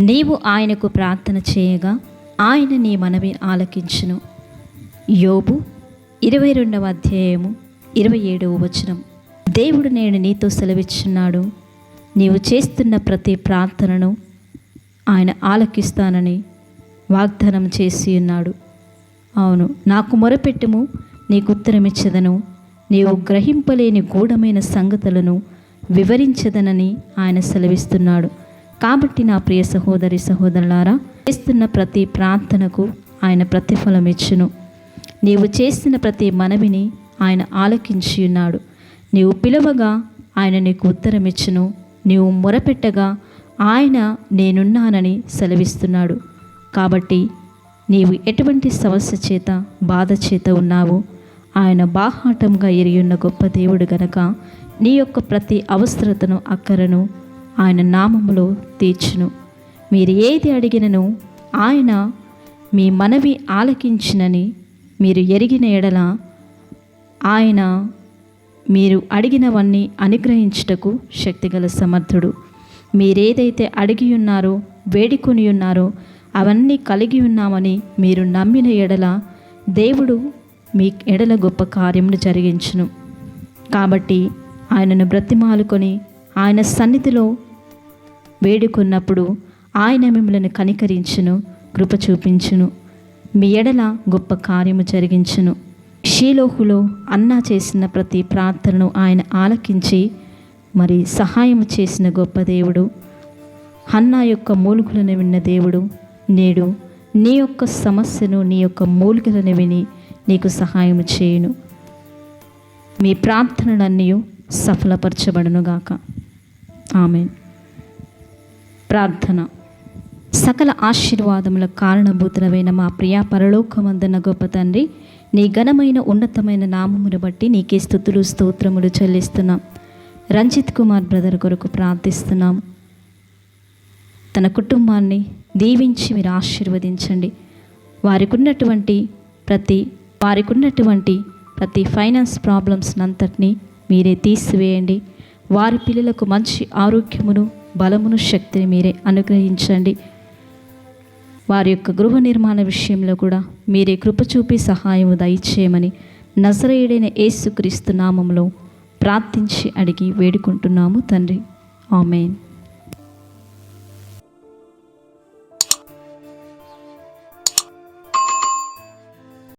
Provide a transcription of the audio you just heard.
నీవు ఆయనకు ప్రార్థన చేయగా ఆయన నీ మనవి ఆలకించును. యోబు ఇరవై రెండవ అధ్యాయము ఇరవై ఏడవ వచనం. దేవుడు నేను నీతో సెలవిచ్చున్నాడు. నీవు చేస్తున్న ప్రతి ప్రార్థనను ఆయన ఆలకిస్తానని వాగ్దానం చేసి ఉన్నాడు. అవును నాకు మొరపెట్టుము నీకు ఉత్తరమిచ్చదను. నీవు గ్రహింపలేని గూఢమైన సంగతులను వివరించదనని ఆయన సెలవిస్తున్నాడు. కాబట్టి నా ప్రియ సహోదరి సహోదరులారా చేస్తున్న ప్రతి ప్రార్థనకు ఆయన ప్రతిఫలం ఇచ్చును. నీవు చేసిన ప్రతి మనవిని ఆయన ఆలకించి ఉన్నాడు. నీవు పిలవగా ఆయన నీకు ఉత్తరం ఇచ్చును. నీవు మొరపెట్టగా ఆయన నేనున్నానని సెలవిస్తున్నాడు. కాబట్టి నీవు ఎటువంటి సమస్య చేత బాధ చేత ఉన్నావో? ఆయన బాహాటంగా ఎరియున్న గొప్ప దేవుడు గనక నీ యొక్క ప్రతి అవసరతను అక్కరను ఆయన నామములో తీర్చును. మీరు ఏది అడిగినను ఆయన మీ మనవి ఆలకించినని మీరు ఎరిగిన ఎడల ఆయన మీరు అడిగినవన్నీ అనుగ్రహించుటకు శక్తిగల సమర్థుడు. మీరేదైతే అడిగి ఉన్నారో వేడుకొని ఉన్నారో అవన్నీ కలిగి ఉన్నామని మీరు నమ్మిన ఎడల దేవుడు మీ ఎడల గొప్ప కార్యమును జరిగించును. కాబట్టి ఆయనను బ్రతిమాలుకొని ఆయన సన్నిధిలో వేడుకున్నప్పుడు ఆయన మిమ్మల్ని కనికరించును కృప చూపించును. మీ ఎడల గొప్ప కార్యము జరిగించును. షీలోహులో అన్నా చేసిన ప్రతి ప్రార్థనను ఆయన ఆలకించి మరి సహాయం చేసిన గొప్ప దేవుడు. అన్నా యొక్క మూలుగులను విన్న దేవుడు. నేడు నీ యొక్క సమస్యను నీ యొక్క మూలికలను విని నీకు సహాయం చేయును. మీ ప్రార్థనలన్నీ సఫలపరచబడునుగాక. ఆమె ప్రార్థన. సకల ఆశీర్వాదముల కారణభూతులమైన మా ప్రియా పరలోకమందున్న గొప్ప తండ్రి నీ ఘనమైన ఉన్నతమైన నామమును బట్టి నీకే స్థుతులు స్తోత్రములు చెల్లిస్తున్నాం. రంజిత్ కుమార్ బ్రదర్ కొరకు ప్రార్థిస్తున్నాం. తన కుటుంబాన్ని దీవించి మీరు ఆశీర్వదించండి. వారికి ఉన్నటువంటి ప్రతి వారికి ఉన్నటువంటి ప్రతి ఫైనాన్స్ ప్రాబ్లమ్స్ అంతటినీ మీరే తీసివేయండి. వారి పిల్లలకు మంచి ఆరోగ్యమును బలమును శక్తిని మీరే అనుగ్రహించండి. వారి యొక్క గృహ నిర్మాణ విషయంలో కూడా మీరే కృప చూపి సహాయము దయచేయమని నజరేయుడైన యేసుక్రీస్తు నామంలో ప్రార్థించి అడిగి వేడుకుంటున్నాము తండ్రి. ఆమెన్.